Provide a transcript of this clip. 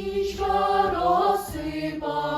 Річка розсипа.